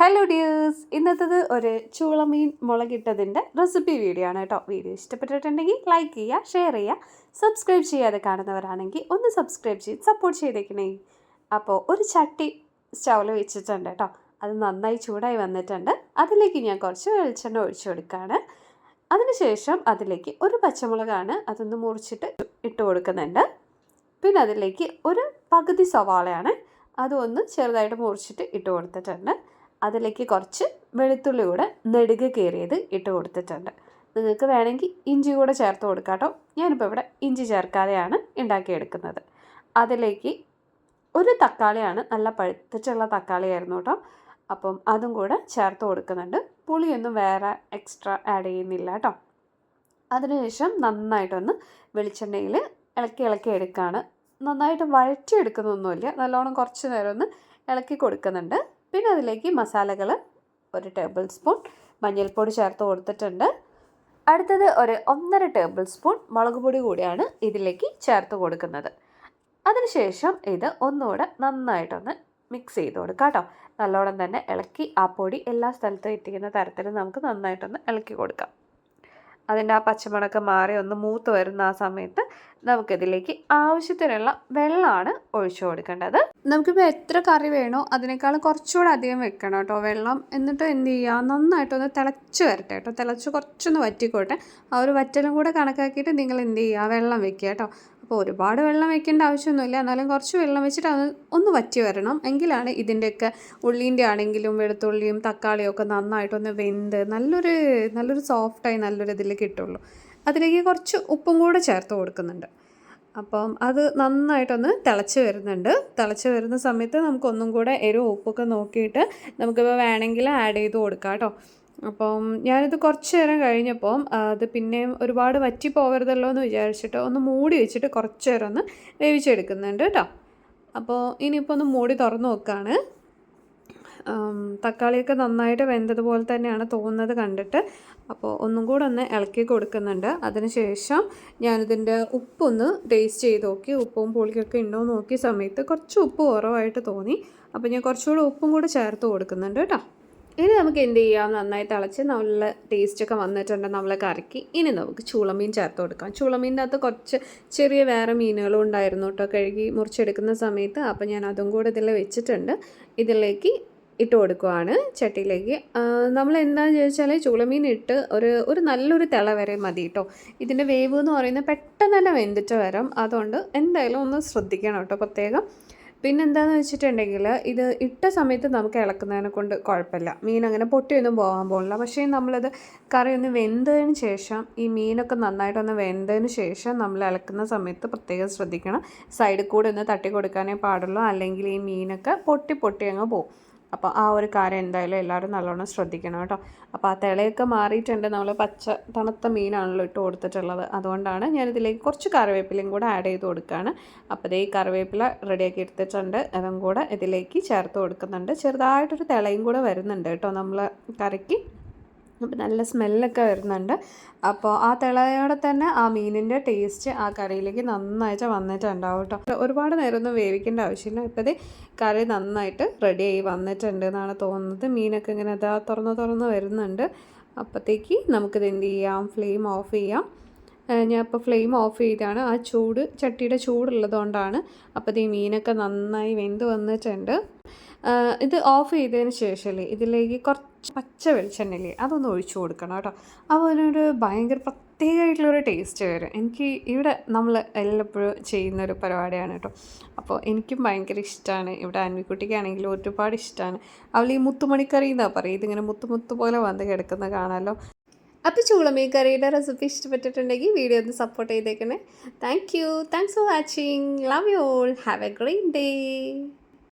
Hello dears ഇന്നത്തത് ഒരു ചൂളമീൻ മുളകിട്ടതിന്റെ recipe video ആണ് കേട്ടോ. വീഡിയോ ഇഷ്ടപ്പെട്ടിട്ടുണ്ടെങ്കിൽ ലൈക്ക് ചെയ്യുക ഷെയർ ചെയ്യുക സബ്സ്ക്രൈബ് ചെയ്യാതെ കാണുന്നവരാണെങ്കിൽ ഒന്ന് സബ്സ്ക്രൈബ് ചെയ്ത് സപ്പോർട്ട് ചെയ്തേക്കണേ. അപ്പോൾ ഒരു ചട്ടി സ്റ്റൗവിൽ വെച്ചിട്ടുണ്ട് കേട്ടോ. അത് നന്നായി ചൂടായി വന്നിട്ടുണ്ട്. അതിലേക്ക് ഞാൻ കുറച്ച് വെളിച്ചെണ്ണ ഒഴിച്ചു കൊടുക്കുകയാണ്. അതിനുശേഷം അതിലേക്ക് ഒരു പച്ചമുളകാണ് അതൊന്ന് മുറിച്ചിട്ട് ഇട്ട് കൊടുക്കുന്നുണ്ട്. പിന്നെ അതിലേക്ക് ഒരു പകുതി സവാളയാണ്. അതൊന്ന് ചെറുതായിട്ട് മുറിച്ചിട്ട് ഇട്ട് കൊടുത്തിട്ടുണ്ട്. അതിലേക്ക് കുറച്ച് വെളുത്തുള്ളി കൂടെ നെടുകെ കയറിയത് ഇട്ട് കൊടുത്തിട്ടുണ്ട്. നിങ്ങൾക്ക് വേണമെങ്കിൽ ഇഞ്ചി കൂടെ ചേർത്ത് കൊടുക്കാട്ടോ ഞാനിപ്പോൾ ഇവിടെ ഇഞ്ചി ചേർക്കാതെയാണ് ഉണ്ടാക്കിയെടുക്കുന്നത്. അതിലേക്ക് ഒരു തക്കാളിയാണ് നല്ല പഴുത്തിട്ടുള്ള തക്കാളിയായിരുന്നു കേട്ടോ. അപ്പം അതും കൂടെ ചേർത്ത് കൊടുക്കുന്നുണ്ട്. പുളിയൊന്നും വേറെ എക്സ്ട്രാ ആഡ് ചെയ്യുന്നില്ല കേട്ടോ. അതിനുശേഷം നന്നായിട്ടൊന്ന് വെളിച്ചെണ്ണയിൽ ഇളക്കി ഇളക്കി എടുക്കുകയാണ്. നന്നായിട്ട് വഴറ്റി വഴറ്റിയെടുക്കുന്നൊന്നുമില്ല. നല്ലോണം കുറച്ച് നേരം ഒന്ന് ഇളക്കി കൊടുക്കുന്നുണ്ട്. പിന്നെ അതിലേക്ക് മസാലകൾ ഒരു ടേബിൾ സ്പൂൺ മഞ്ഞൾപ്പൊടി ചേർത്ത് കൊടുത്തിട്ടുണ്ട്. അടുത്തത് ഒരു ഒന്നര ടേബിൾ സ്പൂൺ മുളക് പൊടി കൂടിയാണ് ഇതിലേക്ക് ചേർത്ത് കൊടുക്കുന്നത്. അതിനുശേഷം ഇത് ഒന്നുകൂടെ നന്നായിട്ടൊന്ന് മിക്സ് ചെയ്ത് കൊടുക്കാം കേട്ടോ. നല്ലോണം തന്നെ ഇളക്കി ആ പൊടി എല്ലാ സ്ഥലത്തും എത്തിക്കുന്ന തരത്തിൽ നമുക്ക് നന്നായിട്ടൊന്ന് ഇളക്കി കൊടുക്കാം. അതിന്റെ ആ പച്ചമുളക് മാറി ഒന്ന് മൂത്ത് വരുന്ന ആ സമയത്ത് നമുക്കിതിലേക്ക് ആവശ്യത്തിനുള്ള വെള്ളമാണ് ഒഴിച്ചു കൊടുക്കേണ്ടത്. നമുക്കിപ്പോൾ എത്ര കറി വേണോ അതിനേക്കാൾ കുറച്ചുകൂടെ അധികം വെക്കണം കേട്ടോ. വെള്ളം എന്നിട്ട് എന്ത് ചെയ്യുക? നന്നായിട്ടൊന്ന് തിളച്ച് വരട്ടെ കേട്ടോ. തിളച്ച് കുറച്ചൊന്ന് വറ്റിക്കോട്ടെ. ആ ഒരു വറ്റലും കൂടെ കണക്കാക്കിയിട്ട് നിങ്ങൾ എന്ത് ചെയ്യുക? വെള്ളം വെക്കുക കേട്ടോ. അപ്പോൾ ഒരുപാട് വെള്ളം വെക്കേണ്ട ആവശ്യമൊന്നുമില്ല. എന്നാലും കുറച്ച് വെള്ളം വെച്ചിട്ട് അത് ഒന്ന് വറ്റി വരണം. എങ്കിലാണ് ഇതിന്റെയൊക്കെ ഉള്ളീന്റെ ആണെങ്കിലും വെളുത്തുള്ളിയും തക്കാളിയും ഒക്കെ നന്നായിട്ടൊന്ന് വെന്ത് നല്ലൊരു നല്ലൊരു സോഫ്റ്റായി നല്ലൊരു ഇതിൽ കിട്ടുള്ളൂ. അതിലേക്ക് കുറച്ച് ഉപ്പും കൂടെ ചേർത്ത് കൊടുക്കുന്നുണ്ട്. അപ്പം അത് നന്നായിട്ടൊന്ന് തിളച്ച് വരുന്നുണ്ട്. തിളച്ച് വരുന്ന സമയത്ത് നമുക്കൊന്നും കൂടെ എരിവ് ഉപ്പൊക്കെ നോക്കിയിട്ട് നമുക്കിപ്പോൾ വേണമെങ്കിൽ ആഡ് ചെയ്ത് കൊടുക്കാം കേട്ടോ. അപ്പം ഞാനിത് കുറച്ച് നേരം കഴിഞ്ഞപ്പം അത് പിന്നെയും ഒരുപാട് വറ്റി പോകരുതല്ലോ എന്ന് വിചാരിച്ചിട്ട് ഒന്ന് മൂടി വെച്ചിട്ട് കുറച്ച് നേരം ഒന്ന് വേവിച്ചെടുക്കുന്നുണ്ട് കേട്ടോ. അപ്പോൾ ഇനിയിപ്പോൾ ഒന്ന് മൂടി തുറന്ന് നോക്കുകയാണ് തക്കാളിയൊക്കെ നന്നായിട്ട് വെന്തതുപോലെ തന്നെയാണ് തോന്നുന്നത് കണ്ടിട്ട്. അപ്പോൾ ഒന്നും കൂടെ ഒന്ന് ഇളക്കി കൊടുക്കുന്നുണ്ട്. അതിനുശേഷം ഞാനിതിന്റെ ഉപ്പൊന്ന് ടേസ്റ്റ് ചെയ്ത് നോക്കി. ഉപ്പും പുളിക്കൊക്കെ ഉണ്ടോ നോക്കിയ സമയത്ത് കുറച്ച് ഉപ്പ് കുറവായിട്ട് തോന്നി. അപ്പോൾ ഞാൻ കുറച്ചുകൂടെ ഉപ്പും കൂടെ ചേർത്ത് കൊടുക്കുന്നുണ്ട് കേട്ടോ. ഇനി നമുക്ക് എന്ത് ചെയ്യാം? നന്നായി തിളച്ച് നല്ല ടേസ്റ്റൊക്കെ വന്നിട്ടുണ്ട് നമ്മൾ കറക്കി. ഇനി നമുക്ക് ചൂളമീൻ ചേർത്ത് കൊടുക്കാം. ചൂളമീന്റെ അകത്ത് കുറച്ച് ചെറിയ വേറെ മീനുകളും ഉണ്ടായിരുന്നു കേട്ടോ. കഴുകി മുറിച്ചെടുക്കുന്ന സമയത്ത് അപ്പോൾ ഞാൻ അതും കൂടെ ഇതിൽ വെച്ചിട്ടുണ്ട്. ഇതിലേക്ക് ഇട്ട് കൊടുക്കുവാണ് ചട്ടിയിലേക്ക്. നമ്മൾ എന്താണെന്ന് ചോദിച്ചാൽ ചൂളമീൻ ഇട്ട് ഒരു ഒരു നല്ലൊരു തിള വരെ മതി കേട്ടോ. ഇതിന്റെ വേവ് എന്ന് പറയുന്നത് പെട്ടെന്ന് തന്നെ വെന്തിട്ട് വരാം. അതുകൊണ്ട് എന്തായാലും ഒന്ന് ശ്രദ്ധിക്കണം കേട്ടോ പ്രത്യേകം. പിന്നെ എന്താണെന്ന് വെച്ചിട്ടുണ്ടെങ്കിൽ ഇത് ഇട്ട സമയത്ത് നമുക്ക് ഇളക്കുന്നതിനെ കൊണ്ട് കുഴപ്പമില്ല. മീൻ അങ്ങനെ പൊട്ടിയൊന്നും പോകാൻ പോകില്ല പക്ഷേ നമ്മളത് കറി ഒന്ന് വെന്തതിന് ശേഷം ഈ മീനൊക്കെ നന്നായിട്ടൊന്ന് വെന്തതിന് ശേഷം നമ്മൾ ഇളക്കുന്ന സമയത്ത് പ്രത്യേകം ശ്രദ്ധിക്കണം. സൈഡിൽ കൂടെ ഒന്ന് തട്ടി കൊടുക്കാനേ പാടുള്ളൂ. അല്ലെങ്കിൽ ഈ മീനൊക്കെ പൊട്ടി പൊട്ടി അങ്ങ് പോകും. അപ്പോൾ ആ ഒരു കാര്യം എന്തായാലും എല്ലാവരും നല്ലോണം ശ്രദ്ധിക്കണം കേട്ടോ. അപ്പോൾ ആ തിളയൊക്കെ മാറിയിട്ടുണ്ട്. നമ്മൾ പച്ച തണുത്ത മീനാണല്ലോ ഇട്ട് കൊടുത്തിട്ടുള്ളത്. അതുകൊണ്ടാണ് ഞാനിതിലേക്ക് കുറച്ച് കറിവേപ്പിലയും കൂടെ ആഡ് ചെയ്ത് കൊടുക്കുകയാണ്. അപ്പോൾ ഈ കറിവേപ്പില റെഡിയാക്കി എടുത്തിട്ടുണ്ട്. അതും കൂടെ ഇതിലേക്ക് ചേർത്ത് കൊടുക്കുന്നുണ്ട്. ചെറുതായിട്ടൊരു തിളയും കൂടെ വരുന്നുണ്ട് കേട്ടോ നമ്മൾ കറിക്ക്. അപ്പോൾ നല്ല സ്മെല്ലൊക്കെ വരുന്നുണ്ട്. അപ്പോൾ ആ തിളയോടെ തന്നെ ആ മീനിന്റെ ടേസ്റ്റ് ആ കറിയിലേക്ക് നന്നായിട്ട് വന്നിട്ടുണ്ടാവും കേട്ടോ. ഒരുപാട് നേരമൊന്നും വേവിക്കേണ്ട ആവശ്യമില്ല. ഇപ്പോൾ ഇത് കറി നന്നായിട്ട് റെഡിയായി വന്നിട്ടുണ്ട് എന്നാണ് തോന്നുന്നത്. മീനൊക്കെ ഇങ്ങനെ അതാ തുറന്ന് തുറന്ന് വരുന്നുണ്ട്. അപ്പോഴത്തേക്ക് നമുക്കിത് എന്ത് ചെയ്യാം? ഫ്ലെയിം ഓഫ് ചെയ്യാം. ഞാൻ ഇപ്പോൾ ഫ്ലെയിം ഓഫ് ചെയ്താണ് ആ ചൂട് ചട്ടിയുടെ ചൂടുള്ളതുകൊണ്ടാണ് അപ്പോൾ ഈ മീനൊക്കെ നന്നായി വെന്ത് വന്നിട്ടുണ്ട്. ഇത് ഓഫ് ചെയ്തതിന് ശേഷമല്ലേ ഇതിലേക്ക് കുറച്ച് പച്ച വെളിച്ചെണ്ണയില്ലേ അതൊന്ന് ഒഴിച്ചു കൊടുക്കണം കേട്ടോ. അപ്പോൾ അതിനൊരു ഭയങ്കര പ്രത്യേകമായിട്ടുള്ളൊരു ടേസ്റ്റ് വരും. എനിക്ക് ഇവിടെ നമ്മൾ എല്ലപ്പോഴും ചെയ്യുന്നൊരു പരിപാടിയാണ് കേട്ടോ. അപ്പോൾ എനിക്കും ഭയങ്കര ഇഷ്ടമാണ് ഇവിടെ അൻവിക്കുട്ടിക്കാണെങ്കിലും ഒരുപാട് ഇഷ്ടമാണ് അവൾ ഈ മുത്തുമണിക്കറി എന്നാണ് പറയും ഇതിങ്ങനെ മുത്തു മുത്തു പോലെ വന്ന് കിടക്കുന്ന കാണാമല്ലോ. അപ്പോൾ ചൂളമീൻ കറിയുടെ റെസിപ്പി ഇഷ്ടപ്പെട്ടിട്ടുണ്ടെങ്കിൽ വീഡിയോ ഒന്ന് സപ്പോർട്ട് ചെയ്തേക്കണേ. Thank you thanks for watching love you all have a great day